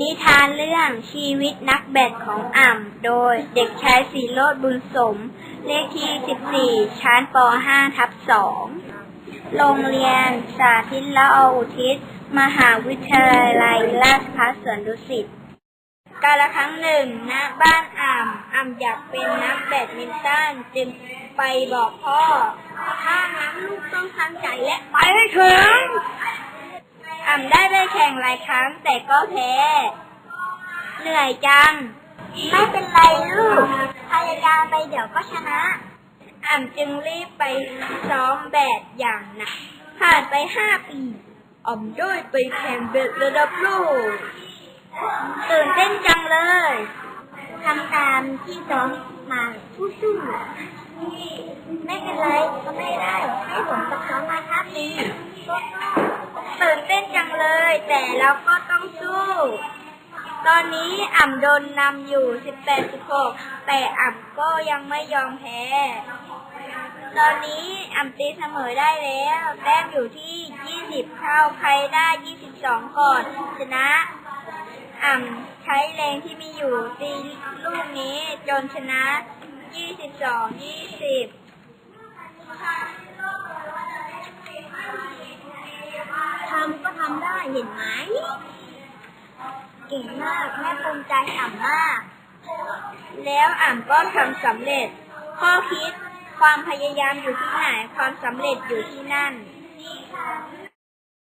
นิทานเรื่องชีวิตนักแบดของอ่ำ โดยเด็กชายสีโรดบุญสม เลขที่ 14 ชั้นป .5 ทับ 2 โรงเรียนสาธิตละออุทิศ มหาวิทยาลัยราชภัฏสวนดุสิตกาลครั้งหนึ่งณบ้านอ่ำอ่ำอยากเป็นนักแบดมินตันจึงไปบอกพ่อ ถ้างั้นลูกต้องตั้งใจและไปให้ถึง ข่งหลายครั้งแต่ก็แพ้ เหนื่อยจัง ไม่เป็นไรลูก พยายามไปเดี๋ยวก็ชนะอ่ำจึงรีบไปซ้อมแบดอย่างหนัก ผ่านไปห้าปีอ่ำได้ไปแข่งแบดระดับโลก ตื่นเต้นจังเลยทำตามที่ซ้อมมาสู้ๆไม่เป็นไรก็ไม่ได้ ให้ผมกับซ้อมมาห้าปี เลย แต่เราก็ต้องสู้ ตอนนี้อ่ำโดนนำอยู่ 18-16 แต่อ่ำก็ยังไม่ยอมแพ้ ตอนนี้อ่ำตีเสมอได้แล้ว แต้มอยู่ที่ 20 เท่าใครได้ 22 ก่อน ชนะอ่ำใช้แรงที่มีอยู่ตีลูกนี้จนชนะ 22 20 ทำได้เห็นไหม เก่งมากแม่ภูมิใจอ่ำมาก แล้วอ่ำก็ทำสำเร็จ ข้อคิดความพยายามอยู่ที่ไหน ความสำเร็จอยู่ที่นั่น